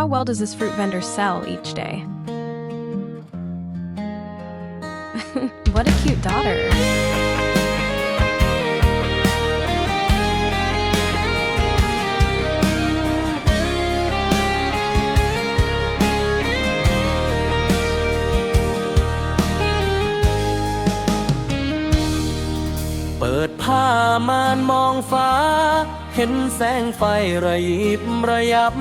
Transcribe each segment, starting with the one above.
How well does this fruit vendor sell each day? what a cute daughter.ๆ เปิดผ้ามานมองฟ้า เห็นแสงไฟระยิบระยับ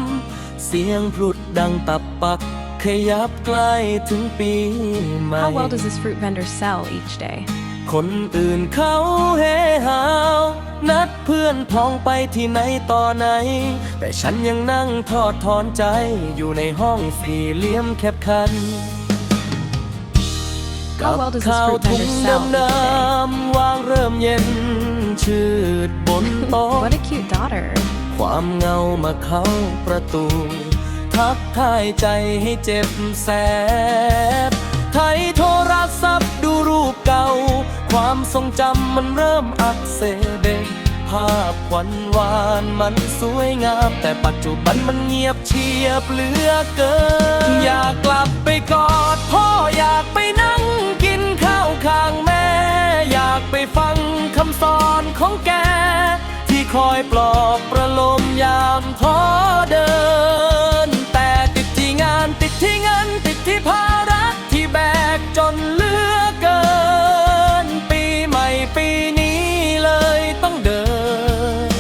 เสียงพลุดดังตับปัก ขยับใกล้ถึงปีใหม่ How well does this fruit vendor sell each day? คนอื่นเขาเฮฮาว นัดเพื่อนพ้องไปที่ไหนต่อไหน แต่ฉันยังนั่งทอดถอนใจอยู่ในห้องสี่เหลี่ยมแคบคัน How well does this ข้าว fruit ถุง vendor sell ดำน้ำวางเริ่มเย็นชืดบนโต๊ะ What a cute daughter. ความเงามาเข้าประตู ทักทายใจให้เจ็บแสบไทยโทรศัพท์ดูรูปเก่า ความทรงจำมันเริ่มอักเสบภาพหวานวานมันสวยงาม แต่ปัจจุบันมันเงียบเชียบเหลือเกิน อยากกลับไปกอดพ่ออยากไปนั่งกินข้าวข้างแม่ อยากไปฟังคำสอนของแก คอยปลอบประโลมยามท้อเดิน แต่ติดที่งานติดที่เงินติดที่ภาระที่แบกจนเหลือเกิน ปีใหม่ปีนี้เลยต้องเดิน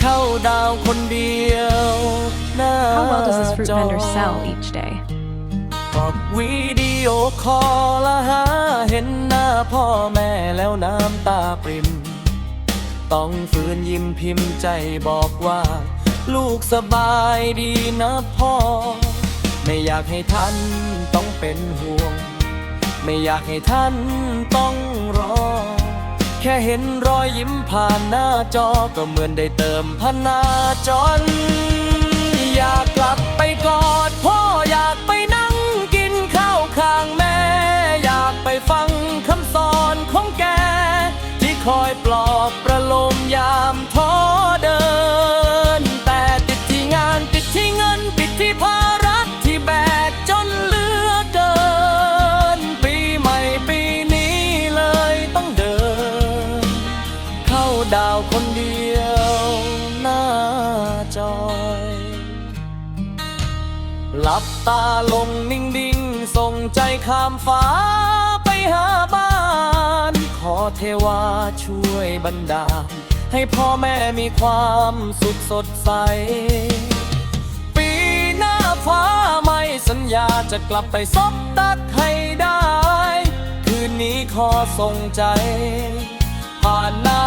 เข้าดาวคนเดียวหน้า How well does this fruit จอ vendor sell each day? กดวิดีโอคอลละหาเห็นหน้าพ่อแม่แล้วน้ำตาปริม ต้องฝืนยิ้มพิมพ์ใจบอกว่า ลูกสบายดีนะพ่อ ไม่อยากให้ท่านต้องเป็นห่วง ไม่อยากให้ท่านต้องรอ แค่เห็นรอยยิ้มผ่านหน้าจอก็เหมือนได้เติมพนหนาจร อยากกลับไปกอดพ่อาวคนเดียวหน้าจอยหลับตาลงนิ่งดิ่งส่งใจข้ามฟ้าไปหาบ้าน ขอเทวาช่วยบันดาลให้พ่อแม่มีความสุขสดใส ปีหน้าฟ้าไม่สัญญาจะกลับไปซบตักให้ได้ คืนนี้ขอส่งใจ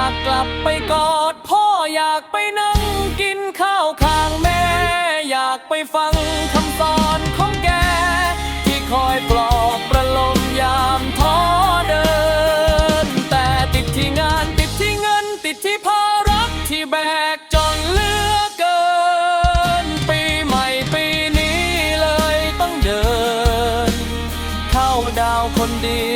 ากกลับไปกอดพ่ออยากไปนั่งกินข้าวข้างแม่ อยากไปฟังคำสอนของแก ที่คอยปลอบประโลมยามท้อเดิน แต่ติดที่งานติดที่เงิน ติดที่ภาระที่แบกจนเลือเกิน ปีใหม่ปีนี้เลยต้องเดิน เข้าดาวคนดี